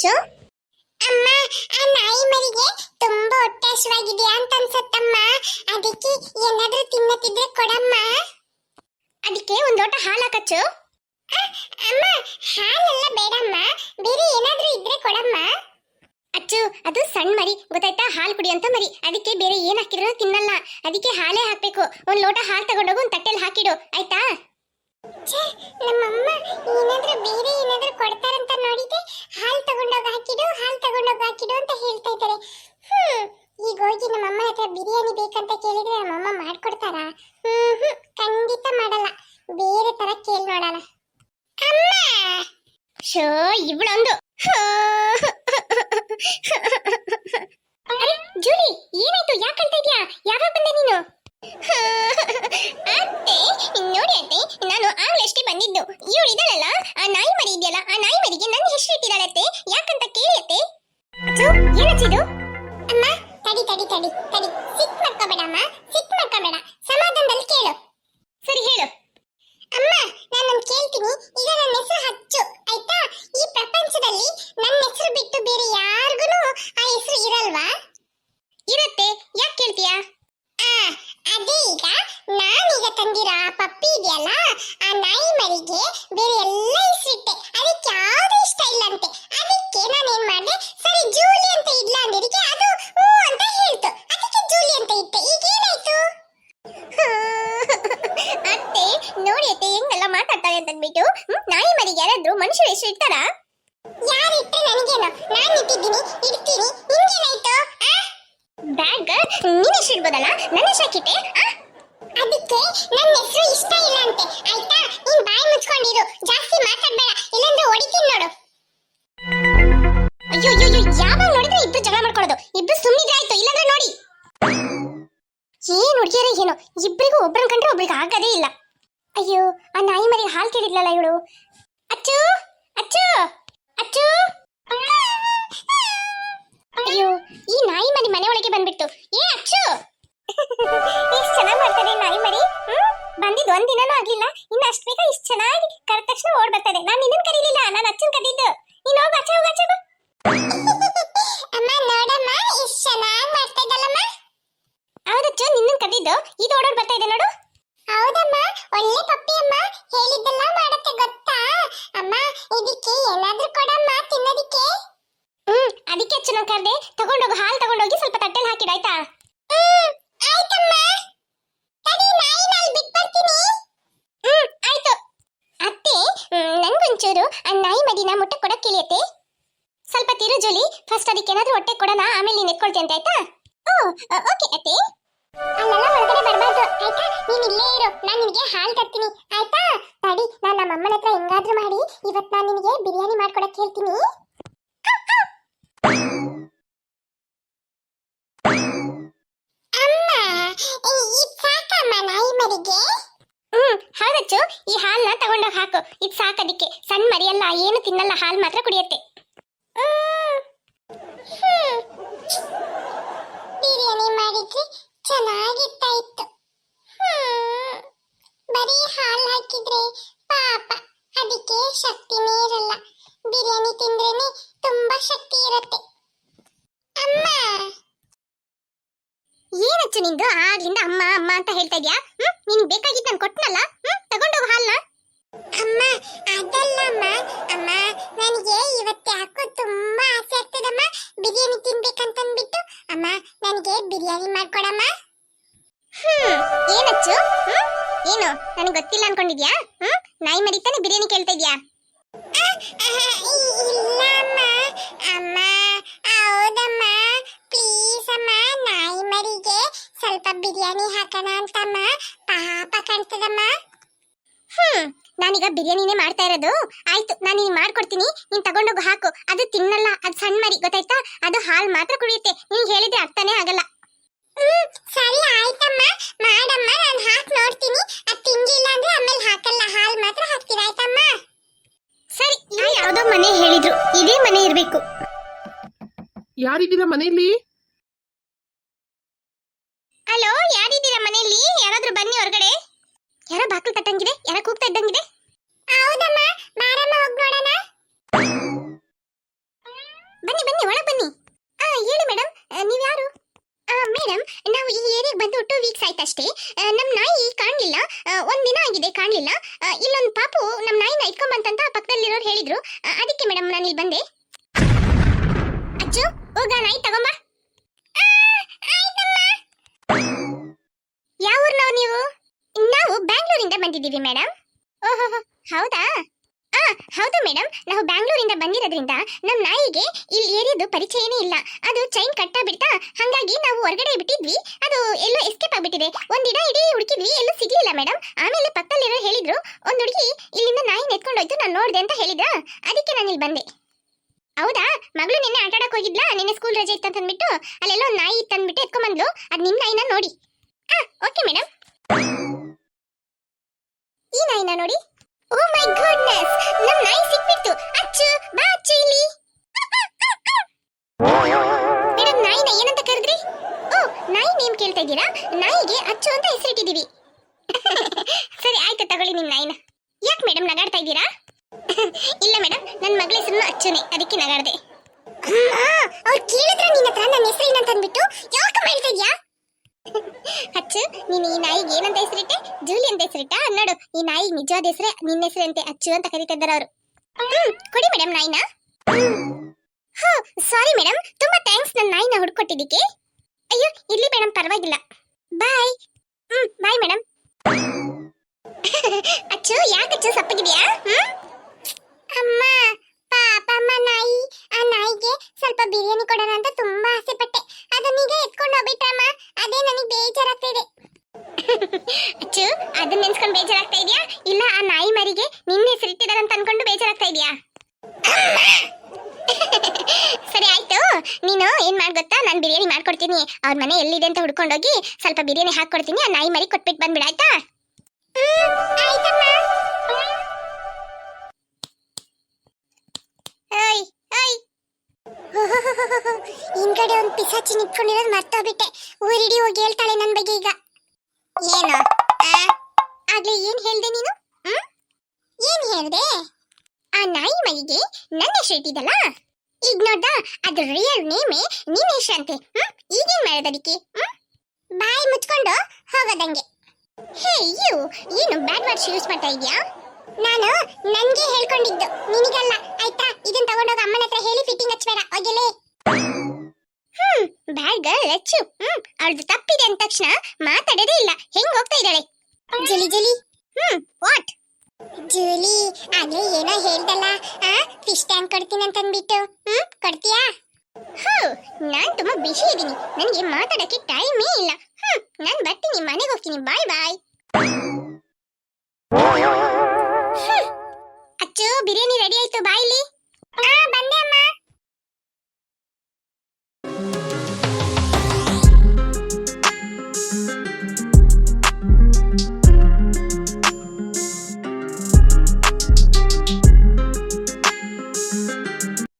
ಏನಚ್ಚು ಅಮ್ಮ, ಆ ನಾಯಿ ಮರಿಗೆ ತುಂಬಾ ಹೊಟ್ಟೆ ಅಂತ ಅನ್ಸತ್ತಮ್ಮ ಅದಕ್ಕೆ ಏನಾದ್ರೂ ತಿನ್ನತಿದ್ರೆ ಕೊಡಮ್ಮ. ಅದಕ್ಕೆ ಒಂದೋಟ ಲೋಟ ಹಾಲು ಹಾಕಚ್ಚು. ಅಮ್ಮ, ಹಾಲೆಲ್ಲ ಬೇಡಮ್ಮ. ಬೇರೆ ಏನಾದ್ರೂ ಇದ್ರೆ ಕೊಡಮ್ಮ. ಅಚ್ಚು, ಅದು ಸಣ್ಣ ಮರಿ. ಗೊತ್ತಾಯ್ತಾ? ಹಾಲು ಕುಡಿಯಂತ ಮರಿ. ಅದಕ್ಕೆ ಬೇರೆ ಏನು ಹಾಕಿದ್ರು ತಿನ್ನಲ್ಲ. ಅದಕ್ಕೆ ಹಾಲೇ ಹಾಕ್ಬೇಕು. ಒಂದು ಲೋಟ ಹಾಲು ತಗೊಂಡೋಗು, ಒಂದ್ ತಟ್ಟೆಲ್ ಹಾಕಿಡು. ಆಯ್ತಾ? ಛೇ, ನಮ್ಮಮ್ಮ, ಏನಾದ್ರೂ ಬೇರೆ ಏನಾದ್ರೂ ಕೊಡ್ತಾರಂತ ನೋಡಿದೆ ಹಾಲು ತಗೊಂಡೋಗಿ ಹಾಕಿಡು, ಹಾಲು ತಗೊಂಡೋಗಿ ಹಾಕಿಡು ಅಂತ ಹೇಳ್ತಾ ಇದ್ದಾರೆ. ಹ್ಮ್, ಈಗ ಹೋಗಿ ನಮ್ಮಮ್ಮ ಹತ್ರ ಬಿರಿಯಾನಿ ಬೇಕಂತ ಕೇಳಿದ್ರೆ ನಮ್ಮಮ್ಮ ಮಾಡ್ಕೊಡ್ತಾರಾ? ಹ್ಮ್ ಹ್ಮ್, ಖಂಡಿತ ಮಾಡಲ್ಲ. ಬೇರೆ ತರ ಕೇಳಿ ನೋಡೋಣ. ಅಮ್ಮ! ಶೋ ಇವಳೊಂದು. ಅರೆ, ಜೂಲಿ, ಏನಾಯ್ತು? ಯಾಕೆ ಅಳ್ತಾ ಇದ್ಯಾ? ಯಾವಾಗ ಬಂದೆ ನೀನು? ಅತ್ತೆ ನೋಡಿ ಅತ್ತೆ ನಾನು ಆಗ್ಲಷ್ಟೇ ಬಂದಿದ್ದು. ಇವಳು ಇದಳಲ್ಲ ಆ ನಾಯಿ ಮರಿ ಇದೆಯಲ್ಲ, ಆ ನಾಯಿ ಮರಿಗೆ ನನ್ನ ಹೆಸರು ಇಟ್ಟಿದ್ದಾಳತ್ತೆ ಯಾಕಂತ ಕೇಳಿ ಅತ್ತೆ ಅಮ್ಮ ತಡಿ ತಡಿ ತಡಿ ತಡಿ ಸಿಕ್ ಮಾಡ್ಕೋಬೇಡಮ್ಮ ಸಿಕ್ ಮಾಡ್ಕೋಬೇಡ ಸಮಾಧಾನದಲ್ಲಿ ಕೇಳು ಸರಿ ಹೇಳು ಅಮ್ಮ ನಾನೊಂದು ಕೇಳ್ತೀನಿ ಈಗ ನನ್ನ ಹೆಸರು ಹಚ್ಚು ಆಯ್ತಾ ಈ ಪ್ರಪಂಚದಲ್ಲಿ ನನ್ನ ಹೆಸರು ಬಿಟ್ಟು ಬೇರೆ ಯಾರಿಗೂ ಆ ಹೆಸರು ಇರಲ್ವಾ ಇರತ್ತೆ ಯಾಕೆ ಕೇಳ್ತೀಯಾ ಆ ಅದೇ ಈಗ ನಾನೀಗ ತಂದಿರೋ ಆ ಪಪ್ಪಿ ಇದೆಯಲ್ಲ, ಆ ನಾಯಿ ಮರಿಗೆ ಬೇರೆ ಎಲ್ಲ ಹೆಸರಿಟ್ಟೆ ಅದಕ್ಕೆ ಯಾವ್ದು ಇಷ್ಟ ಇಲ್ಲಂತೆ? ಅದಕ್ಕೆ ನಾನೇನ್ ಮಾಡಿದೆ? ಸರಿ, ಜೂಲಿ ಅಂತ ಇಡ್ಲ ಅಂದಿದ್ದಕ್ಕೆ ಅದು ಹೂ ಅಂತ ಹೇಳ್ತು. ಅದಕ್ಕೆ ಜೂಲಿ ಅಂತ ಇಟ್ಟೆ ಈಗ ಏನಾಯ್ತು ಅತ್ತೆ, ನೋಡಿ ಅತ್ತೆ, ಹೆಂಗೆಲ್ಲ ಮಾತಾಡ್ತಾಳೆ ಅಂತ ಅಂದ್ಬಿಟ್ಟು ನಾಯಿ ಮರಿಗೆ ಯಾರಾದ್ರೂ ಮನುಷ್ಯರ ಹೆಸರು ಇಡ್ತಾರಾ ಇಟ್ಟರೆ ನನಗೇನು? ನಾನು ಇಟ್ಟಿದ್ದೀನಿ, ಇಡ್ತೀನಿ. ನಿಮ್ಗೇನಾಯ್ತು ಬ್ಯಾಗ್, ನೀನು ಇಡ್ಬೋದಲ್ಲ? ನನ್ನ ಹಾಕಿಟ್ಟೆ ಆ? ಅದಕ್ಕೆ ನನ್ನ ಹೆಸರು ಇಷ್ಟ ಇಲ್ಲ ಅಂತೆ. ಆಯ್ತಾ? ನೀನ್ ಬಾಯಿ ಮುಚ್ಕೊಂಡಿರು. ಜಾಸ್ತಿ ಮಾತಾಡ್ಬೇಡ. ಇಲ್ಲಾಂದ್ರೆ ಹೊಡಿತೀನಿ ನೋಡು. ಅಯ್ಯೋ ಅಯ್ಯೋ ಯಾವಾಗ ನೋಡಿದ್ರೆ ಇಬ್ರು ಜಗಳ ಮಾಡ್ಕೊಳ್ಳೋದು. ಇಬ್ರು ಸುಮ್ಮನಿದ್ರೆ ಆಯ್ತು. ಇಲ್ಲಾಂದ್ರೆ ನೋಡಿ. ಏನ್ ಹುಡುಗಿಯರೇ ಏನು. ಇಬ್ರಿಗೂ ಒಬ್ರನ್ ಕಂಡ್ರೆ ಒಬ್ರಿಗೆ ಆಗದೇ ಇಲ್ಲ. ಅಯ್ಯೋ, ಆ ನಾಯಿ ಮರಿ ಹಾಲ್ ಕೇಳಿದ್ಲಲ್ಲ ಇವಳು? ಅಚ್ಚು ಅಚ್ಚು ಅಚ್ಚು. ಅಯ್ಯೋ, ಈ ನಾಯಿ ಮರಿ ಮನೆ ಒಳಗೆ ಬಂದ್ಬಿಟ್ಟು ಏ ಅಚ್ಚು? ಎಷ್ಟು ಚೆನ್ನಾಗಿ ಮಾಡ್ತದೆ ನಾಯಿ ಮರಿ. ಹ್ಮ್? ಬಂದಿದ್ದು ಒಂದ್ ದಿನನೂ ಆಗ್ಲಿಲ್ಲ. ಇನ್ನು ಅಷ್ಟು ಬೇಗ ಇಷ್ಟು ಚೆನ್ನಾಗಿ ಕರೆದ ತಕ್ಷಣ ಓಡ್ ಬರ್ತದೆ ನಾನು ನಿನ್ನನ್ ಕರೀಲಿಲ್ಲ ನಾನು ಅಚ್ಚನ್ ಕದಿದ್ದು ನೀನು ಹೋಗು ಅಚ್ಚ ಹೋಗು ಅಚ್ಚ ಅಮ್ಮ ನೋಡಮ್ಮ ಇಷ್ಟು ಚೆನ್ನಾಗಿ ಮಾಡ್ತಾ ಇದ್ದಲ್ಲಮ್ಮ. ಹೌದಚ್ಚು ನಿನ್ನನ್ ಕದಿದ್ದು ಇದು ಓಡೋಡ್ ಬರ್ತಾ ಇದೆ ನೋಡು. ಹೌದಮ್ಮ ಒಳ್ಳೆ ಪಪ್ಪಿ ಅಮ್ಮ ಹೇಳಿದ್ದೆಲ್ಲ ಮಾಡತ್ತೆ ಗೊತ್ತಾ? ಅಮ್ಮ ಇದಕ್ಕೆ ಏನಾದ್ರೂ ಕೊಡಮ್ಮ ತಿನ್ನೋದಿಕ್ಕೆ? ಹ್ಮ್ ಅದಕ್ಕೆ ಅಚ್ಚು ನಾನು ಕರ್ದೆ. ತಗೊಂಡೋಗು ಹಾಲು ತಗೊಂಡೋಗಿ ಸ್ವಲ್ಪ ತಟ್ಟೆಲಿ ಹಾಕಿಡಾಯ್ತಾ ಹ್ಮ್ ನನ್ಗೊಂಚೂರು ಆ ನಾಯಿ ಮದಿನ ಮುಟ್ಟೆ ಕೊಡಕ್ ಇಳಿಯತ್ತೆ ಸ್ವಲ್ಪ ತಿರು ಜೋಲಿ ಫಸ್ಟ್ ಅದಕ್ಕೆ ಏನಾದ್ರೂ ಹೊಟ್ಟೆ ಕೊಡೋಣ ಆಮೇಲೆ ನೀನ್ ಎತ್ಕೊಳ್ತೀನಿ ಅಂತ ಆಯ್ತಾ? ಓ ಓಕೆ ಅತ್ತೆ. ಅಲ್ಲೆಲ್ಲ ಹೊರಗಡೆ ಬರಬಾರ್ದು, ಆಯ್ತಾ? ನೀನ್ ಇಲ್ಲೇ ಇರು, ನಾನು ನಿನಗೆ ಹಾಲು ತರ್ತೀನಿ, ಆಯ್ತಾ? ತಡಿ, ನಾನು ನಮ್ಮ ಅಮ್ಮನ ಹತ್ರ ಹೆಂಗಾದ್ರೂ ಮಾಡಿ ಇವತ್ತು ನಾನು ನಿನಗೆ ಬಿರಿಯಾನಿ ಮಾಡ್ಕೊಡಕ್ ಹೇಳ್ತೀನಿ ಅಮ್ಮ ಇದು ಮರಿಗೆ ಹ್ಮ್ ಹೌದಚ್ಚು, ಈ ಹಾಲ್ನ ತಗೊಂಡೋಗಿ ಹಾಕು. ಇದು ಸಾಕದಕ್ಕೆ. ಸಣ್ಣ ಮರಿಯಲ್ಲ, ಏನು ತಿನ್ನಲ್ಲ, ಹಾಲ್ ಮಾತ್ರ ಕುಡಿಯತ್ತೆ. ಬಿರಿಯಾನಿ ಮಾಡಿದ್ರೆ ಚೆನ್ನಾಗಿರ್ತಾ ಇತ್ತು. ಬರೀ ಹಾಲು ಹಾಕಿದ್ರೆ ಪಾಪ, ಅದಕ್ಕೆ ಶಕ್ತಿನೇ ಇರಲ್ಲ ಬಿರಿಯಾನಿ ತಿಂದ್ರೇನೆ ತುಂಬಾ ಶಕ್ತಿ ಇರುತ್ತೆ. ಅಮ್ಮ! ಏನಚ್ಚು ನಿಂದು? ಆಗ್ಲಿಂದ ಅಮ್ಮ ಅಮ್ಮ ಅಂತ ಹೇಳ್ತಾ ಇದ್ಯಾ? ಹ್ಮ್? ನಿನ್ ಬೇಕಾಗಿದ್ದು ನಾನು ಕೊಟ್ನಲ್ಲ? ಹ್ಮ್? ತಗೊಂಡೋಗ ಹಾಲ್ನ. ಅಮ್ಮ ಅದಲ್ಲಮ್ಮ. ಅಮ್ಮ ನನಗೆ ಇವತ್ತು ಯಾಕೋ ತುಂಬಾ ಆಸೆ ಆಗ್ತದಮ್ಮ. ಬಿರಿಯಾನಿ ತಿನ್ಬೇಕಂತಂದ್ಬಿಟ್ಟು. ಅಮ್ಮ ನನಗೆ ಬಿರಿಯಾನಿ ಮಾಡ್ಕೊಡಮ್ಮ. ಹ್ಮ್. ಏನಚ್ಚು ಹ್ಮ್? ಏನು? ನನಗೆ ಗೊತ್ತಿಲ್ಲ ಅನ್ಕೊಂಡಿದ್ಯಾ? ಹ್ಮ್? ನಾಯಿ ಮರಿತಾನೆ ಬಿರಿಯಾನಿ ಕೇಳ್ತಾ ಇದ್ಯಾ? ಇಲ್ಲಮ್ಮ. ಅಮ್ಮ ಹೌದಮ್ಮ. ಪ್ಲೀಸ್ ಅಮ್ಮ. ನಾಯಿ ಸ್ವಲ್ಪ ಬಿರಿಯಾನಿ ಹಾಕೋಣ ಅಂತಮ್ಮ. ಪಾಪ ಕಾಣ್ತದಮ್ಮ. ಹ್ಮ್, ನಾನೀಗ ಬಿರಿಯಾನಿನೇ ಮಾಡ್ತಾ ಇರೋದು. ಆಯ್ತು, ನಾನು ನೀನ್ ಮಾಡ್ಕೊಡ್ತೀನಿ. ನೀನ್ ತಗೊಂಡೋಗು, ಹಾಕು. ಅದು ತಿನ್ನಲ್ಲ, ಅದು ಸಣ್ಣ ಮರಿ, ಗೊತ್ತಾಯ್ತಾ? ಅದು ಹಾಲು ಮಾತ್ರ ಕುಡಿಯುತ್ತೆ. ನೀನ್ ಹೇಳಿದ್ರೆ ಅರ್ಥನೇ ಆಗಲ್ಲ. ಹ್ಮ್, ಸರಿ, ಆಯ್ತಮ್ಮ. ಮಾಡಮ್ಮ, ನಾನು ಹಾಕ್ ನೋಡ್ತೀನಿ. ಅದು ತಿಂಗಿಲ್ಲ ಅಂದ್ರೆ ಆಮೇಲೆ ಹಾಕಲ್ಲ, ಹಾಲು ಮಾತ್ರ ಹಾಕ್ತೀನಿ ಆಯ್ತಮ್ಮ? ಸರಿ ಯಾವ್ದೋ ಮನೆ ಹೇಳಿದ್ರು. ಇದೇ ಮನೆ ಇರ್ಬೇಕು. ಯಾರಿದ್ದೀರಾ ಮನೆಯಲ್ಲಿ? ಹಲೋ ಯಾರಿದ್ದೀರಾ ಮನೆಯಲ್ಲಿ? ಯಾರಾದ್ರೂ ಬನ್ನಿ ಹೊರಗಡೆ. ಯಾರೋ ಬಾಕಲು ತಟ್ಟಂಗಿದೆ ಯಾರೋ ಕೂಗ್ತಾ ಇದ್ದಂಗಿದೆ. ಹೌದಮ್ಮ, ಬಾರಮ್ಮ ಹೋಗ್ ಬನ್ನಿ ಬನ್ನಿ, ಒಳಗೆ ಬನ್ನಿ. ಆ, ಹೇಳಿ ಮೇಡಮ್ ನೀವು ಯಾರು? ಮೇಡಮ್ ನಾವು ಈ ಏರಿಯಾಗೆ ಬಂದು ಟೂ ವೀಕ್ಸ್ ಆಯ್ತು ಅಷ್ಟೇ ನಮ್ಮ ನಾಯಿ ಕಾಣಲಿಲ್ಲ. ಒಂದು ದಿನ ಆಗಿದೆ ಕಾಣಲಿಲ್ಲ. ಇಲ್ಲೊಂದು ಪಾಪು ನಮ್ಮ ನಾಯಿನ ಇಟ್ಕೊಂಬಂತಂತ ಪಕ್ಕದಲ್ಲಿರೋರು ಹೇಳಿದ್ರು. ಅದಕ್ಕೆ ಮೇಡಮ್ ನಾನು ಇಲ್ಲಿ ಬಂದೆ. ಅಜ್ಜು ಹೋಗ ನಾಯಿ ತಗೊಂಬಾ. ಯಾವ ಊರ್ನವ್ರು ನೀವು? ನಾವು ಬ್ಯಾಂಗ್ಳೂರಿಂದ ಬಂದಿದ್ದೀವಿ ಮೇಡಮ್ ಓಹೋ, ಹೌದಾ? ಆ, ಹೌದು ಮೇಡಮ್ ನಾವು ಬ್ಯಾಂಗ್ಳೂರಿಂದ ಬಂದಿರೋದ್ರಿಂದ ನಮ್ಮ ನಾಯಿಗೆ ಇಲ್ಲಿ ಏರಿಯದು ಪರಿಚಯನೇ ಇಲ್ಲ. ಅದು ಚೈನ್ ಕಟ್ಟ ಬಿಡ್ತಾ ಹಂಗಾಗಿ ನಾವು ಹೊರಗಡೆ ಬಿಟ್ಟಿದ್ವಿ. ಅದು ಎಲ್ಲೋ ಎಸ್ಕೇಪ್ ಆಗ್ಬಿಟ್ಟಿದೆ. ಒಂದಿನ ಇಡೀ ಹುಡುಕಿದ್ವಿ ಎಲ್ಲೂ ಸಿಗ್ಲಿಲ್ಲ ಮೇಡಮ್ ಆಮೇಲೆ ಪಕ್ಕದಲ್ಲಿರೋ ಹೇಳಿದ್ರು, ಒಂದು ಹುಡುಗಿ ಇಲ್ಲಿಂದ ನಾಯಿ ನೆತ್ಕೊಂಡೋಯ್ತು, ನಾನು ನೋಡ್ದೆ ಅಂತ ಹೇಳಿದ್ರ? ಅದಕ್ಕೆ ನಾನು ಇಲ್ಲಿ ಬಂದೆ. ಹೌದಾ? ಮಗಳು ನಿನ್ನೆ ಆಟ ಆಡಕ್ ಹೋಗಿದ್ಲಾ? ನಿನ್ನೆ ಸ್ಕೂಲ್ ರಜೆ ಇತ್ತು ಅಂತ ಅಂದ್ಬಿಟ್ಟು ಅಲ್ಲೆಲ್ಲೋ ನಾಯಿ ಇತ್ತು ಅಂದ್ಬಿಟ್ಟು ಎತ್ಕೊಂಡ್ಬಂದ್ಲು ಅದ್ ನಿಮ್ ನಾಯಿನ ನೋಡಿ. ಹಾ ಓಕೆ ಮೇಡಮ್ ಈ ನಾಯಿನ ನೋಡಿ. ಓ ಮೈ ಗಾಡ್ನೆಸ್ ನಮ್ ನಾಯಿ ಸಿಕ್ಬಿಡ್ತು. ಅಚ್ಚು, ಬಾ ಅಚ್ಚು ಇಲ್ಲಿ. ಮೇಡಮ್ ನಾಯಿನ ಏನಂತ ಕರೆದ್ರಿ? ಓ ನಾಯಿ ನೇಮ್ ಕೇಳ್ತಾ ಇದ್ದೀರಾ? ನಾಯಿಗೆ ಅಚ್ಚು ಅಂತ ಹೆಸರಿಟ್ಟಿದೀವಿ ಸರಿ, ಆಯ್ತು ತಗೊಳ್ಳಿ ನಿಮ್ ನಾಯಿನ. ಯಾಕೆ ಮೇಡಮ್ ನಗಾಡ್ತಾ ಇದ್ದೀರಾ? ಇಲ್ಲ ಮೇಡಮ್ ನನ್ನ ಮಗಳ ಹೆಸರು ಅಚ್ಚುನೆ, ಅದಕ್ಕೆ ನಗಾಡ್ದೆ. ಅವ್ರು ಕೇಳಿದ್ರೆ ನಿನ್ನ ಹತ್ರ ನನ್ನ ಹೆಸರು ಏನಂತ ಅಂದ್ಬಿಟ್ಟು ಯಾಕೆ ಹೇಳ್ತಾ ಇದ್ಯಾ? ಅಚ್ಚು, ನೀನು ಈ ನಾಯಿಗೆ ಏನಂತ ಹೆಸರಿಟ್ಟೆ? ಜೂಲಿ ಅಂತ ಹೆಸರಿಟ್ಟ? ನೋಡು, ಈ ನಾಯಿ ನಿಜವಾದ ಹೆಸರೇ ನಿನ್ನ ಹೆಸರಂತೆ, ಅಚ್ಚು ಅಂತ ಕರೀತಾ ಇದ್ದಾರೆ ಅವರು. ಹ್ಮ್, ಕೊಡಿ ಮೇಡಮ್ ನಾಯಿನ. ಹಾ ಸಾರಿ ಮೇಡಮ್ ತುಂಬಾ ಥ್ಯಾಂಕ್ಸ್ ನನ್ನ ನಾಯಿನ ಹುಡ್ಕೊಟ್ಟಿದ್ದಕ್ಕೆ. ಅಯ್ಯೋ, ಇರ್ಲಿ ಮೇಡಮ್ ಪರವಾಗಿಲ್ಲ. ಬಾಯ್ ಹ್ಮ್ ಬಾಯ್ ಮೇಡಮ್ ಅಚ್ಚು ಯಾಕೆ ಅಚ್ಚು ಸಪ್ಪಗಿದೆಯಾ? ಹ್ಮ್? ಅಮ್ಮ ಪಾಪಮ್ಮ ನಾಯಿ, ಆ ನಾಯಿಗೆ ಸ್ವಲ್ಪ ಬಿರಿಯಾನಿ ಕೊಡೋಣ ಅಂತ ತುಂಬಾ ಆಸೆ ಪಟ್ಟೆ. ಅದನ್ನೀಗ ಎತ್ಕೊಂಡು ಹೋಗ್ಬಿಟ್ರಮ್ಮ ಅದೇ ನನಗೆ ಬೇಜಾರಾಗ್ತಿದೆ. ಅಚ್ಚು ಅದನ್ನ ನೆನ್ಸ್ಕೊಂಡು ಬೇಜಾರಾಗ್ತಾ ಇದೆಯಾ? ಇಲ್ಲ, ಆ ನಾಯಿ ಮರಿಗೆ ನಿನ್ನ ಅಂತ ಅನ್ಕೊಂಡು ಬೇಜಾರಾಗ್ತಾ ಇದೆಯಾ? ಸರಿ ಆಯ್ತು. ನೀನು ಏನ್ ಮಾಡ್ ಗೊತ್ತಾ? ನಾನು ಬಿರಿಯಾನಿ ಮಾಡ್ಕೊಡ್ತೀನಿ. ಅವ್ರ ಮನೆ ಎಲ್ಲಿದೆ ಅಂತ ಹುಡ್ಕೊಂಡೋಗಿ ಸ್ವಲ್ಪ ಬಿರಿಯಾನಿ ಹಾಕೊಡ್ತೀನಿ ಆ ನಾಯಿ ಮರಿ ಕೊಟ್ಬಿಟ್ಟು ಬಂದ್ಬಿಡ, ಆಯ್ತಾ? ಪಿಸಾಚಿ ನಿಂತ್ಕೊಂಡಿರೋದು ಮರ್ತೋಗ್ಬಿಟ್ಟೆ. ಊರಿಡಿ ಹೋಗಿ ಹೇಳ್ತಾಳೆ ನನ್ನ ಬಗ್ಗೆ ಈಗ. ಏನು? ಆಗ್ಲೇ ಏನ್ ಹೇಳ್ದೆ ನೀನು? ಹ್ಮ್? ಏನ್ ಹೇಳ್ದೆ? ಆ ನಾಯಿ ಮೈಗೆ ನನ್ನ ಹೆಸರು ಇಟ್ಟಿದ್ದಲ್ಲ ಈಗ ನೋಡ್ದ ಅದ್ರ ರಿಯಲ್ ನೇಮೇ ನಿನ್ನ ಹೆಸರಂತೆ ಹ್ಮ್? ಈಗೇನ್ ಮಾಡೋದಕ್ಕೆ ಹ್ಮ್? ಬಾಯಿ ಮುಚ್ಕೊಂಡು ಹೋಗೋದಂಗೆ. ಹೇ ಯು ಏನು ಬ್ಯಾಡ್ ವರ್ಡ್ಸ್ ಯೂಸ್ ಮಾಡ್ತಾ ಇದ್ಯಾ? ನಾನು ನನ್ಗೆ ಹೇಳ್ಕೊಂಡಿದ್ದು. ನಿನಗಲ್ಲ. ಆಯ್ತಾ? ಇದನ್ನ ತಗೊಂಡೋಗ ಅಮ್ಮನ ಹತ್ರ ಹೇಳಿ ಫಿಟ್ಟಿಂಗ್ ಹಚ್ಬೇಡ. ಹೋಗಲೇ. ಬ್ಯಾಡ್ ಗರ್ಲ್ ಅಚ್ಚು ಹ್ಮ್ ಅವಳದು ತಪ್ಪಿದೆ ಅಂದ ತಕ್ಷಣ ಮಾತಾಡೋದೇ ಇಲ್ಲ. ಹೆಂಗ್ ಹೋಗ್ತಾ ಇದ್ದಾಳೆ? ಜಲಿ ಜಲಿ. ಹ್ಮ್ ವಾಟ್ ಜೂಲಿ ಆಗ್ಲೇ ಏನೋ ಹೇಳ್ದಲ್ಲ. ಆ ಫಿಶ್ ಟ್ಯಾಂಕ್ ಕೊಡ್ತೀನಿ ಅಂತ ಅಂದ್ಬಿಟ್ಟು ಹ್ಮ್ ಕೊಡ್ತೀಯಾ? ಹ್ಮ್ ನಾನ್ ತುಂಬಾ ಬಿಸಿ ಇದ್ದೀನಿ ನನಗೆ ಮಾತಾಡಕ್ಕೆ ಟೈಮೇ ಇಲ್ಲ. ಹ್ಮ್ ನಾನ್ ಬರ್ತೀನಿ ಮನೆಗೆ ಹೋಗ್ತೀನಿ. ಬಾಯ್ ಬಾಯ್ ಅಚ್ಚು ಬಿರಿಯಾನಿ ರೆಡಿ ಆಯ್ತು. ಬಾಯ್ಲಿ